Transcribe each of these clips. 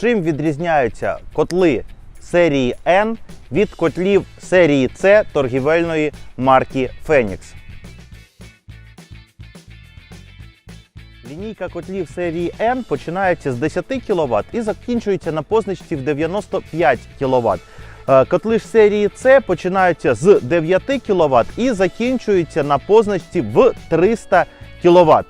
Чим відрізняються котли серії N від котлів серії C торгівельної марки Phoenix? Лінійка котлів серії N починається з 10 кВт і закінчується на позначці в 95 кВт. Е, Котли ж серії C починаються з 9 кВт і закінчуються на позначці в 300 кВт.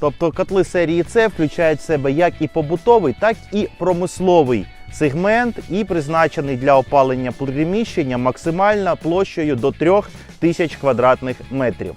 Тобто котли серії С включають в себе як і побутовий, так і промисловий сегмент і призначений для опалення приміщення максимально площею до 3000 квадратних метрів.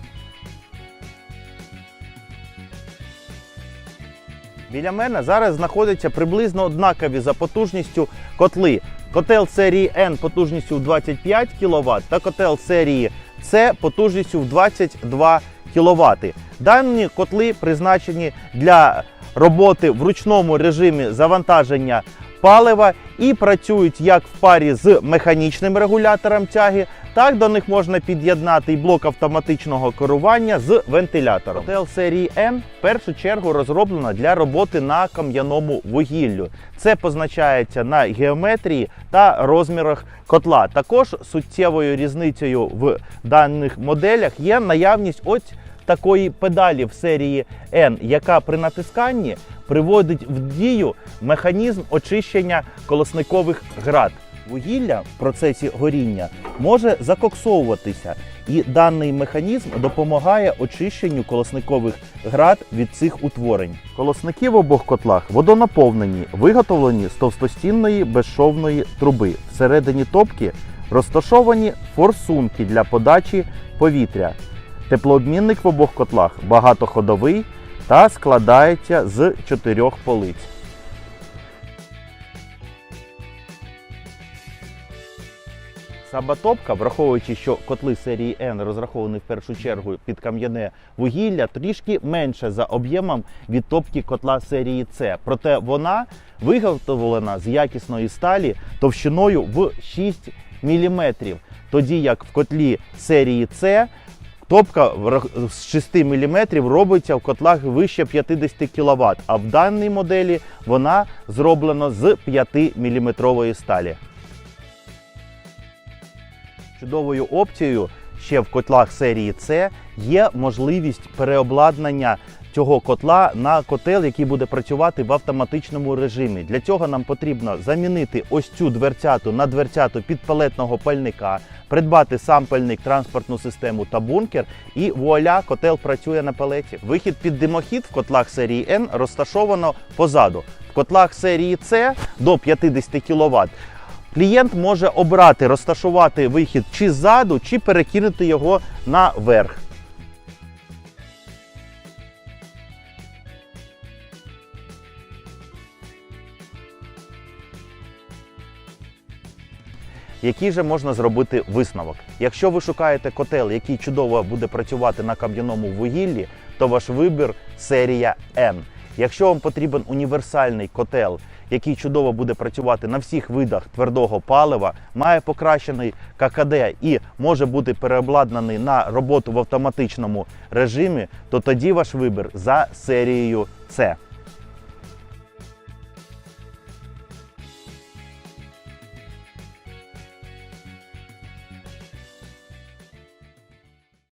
Біля мене зараз знаходяться приблизно однакові за потужністю котли. Котел серії N потужністю в 25 кВт та котел серії C потужністю в 22 кВт. Дані котли призначені для роботи в ручному режимі завантаження палива і працюють як в парі з механічним регулятором тяги, так до них можна під'єднати і блок автоматичного керування з вентилятором. Котел серії N в першу чергу розроблена для роботи на кам'яному вугіллю. Це позначається на геометрії та розмірах котла. Також суттєвою різницею в даних моделях є наявність ось такої педалі в серії N, яка при натисканні приводить в дію механізм очищення колосникових град. Вугілля в процесі горіння може закоксовуватися, і даний механізм допомагає очищенню колосникових град від цих утворень. Колосники в обох котлах водонаповнені, виготовлені з товстостінної безшовної труби. Всередині топки розташовані форсунки для подачі повітря. Теплообмінник в обох котлах багатоходовий та складається з чотирьох полиць. Саба-топка, враховуючи, що котли серії N розраховані в першу чергу під кам'яне вугілля, трішки менше за об'ємом від топки котла серії C. Проте вона виготовлена з якісної сталі товщиною в 6 мм. Тоді як в котлі серії C Топка з 6 мм робиться в котлах вище 50 кВт, а в даній моделі вона зроблена з 5 мм сталі. Чудовою опцією ще в котлах серії С є можливість переобладнання цього котла на котел, який буде працювати в автоматичному режимі. Для цього нам потрібно замінити ось цю дверцяту на дверцяту підпалетного пальника, придбати сам пальник, транспортну систему та бункер, і вуаля, котел працює на палеті. Вихід під димохід в котлах серії N розташовано позаду. В котлах серії С до 50 кВт Клієнт може обрати розташувати вихід чи ззаду, чи перекинути його наверх. Який же можна зробити висновок? Якщо ви шукаєте котел, який чудово буде працювати на кам'яному вугіллі, то ваш вибір серія N. Якщо вам потрібен універсальний котел, який чудово буде працювати на всіх видах твердого палива, має покращений ККД і може бути переобладнаний на роботу в автоматичному режимі, то тоді ваш вибір за серією С.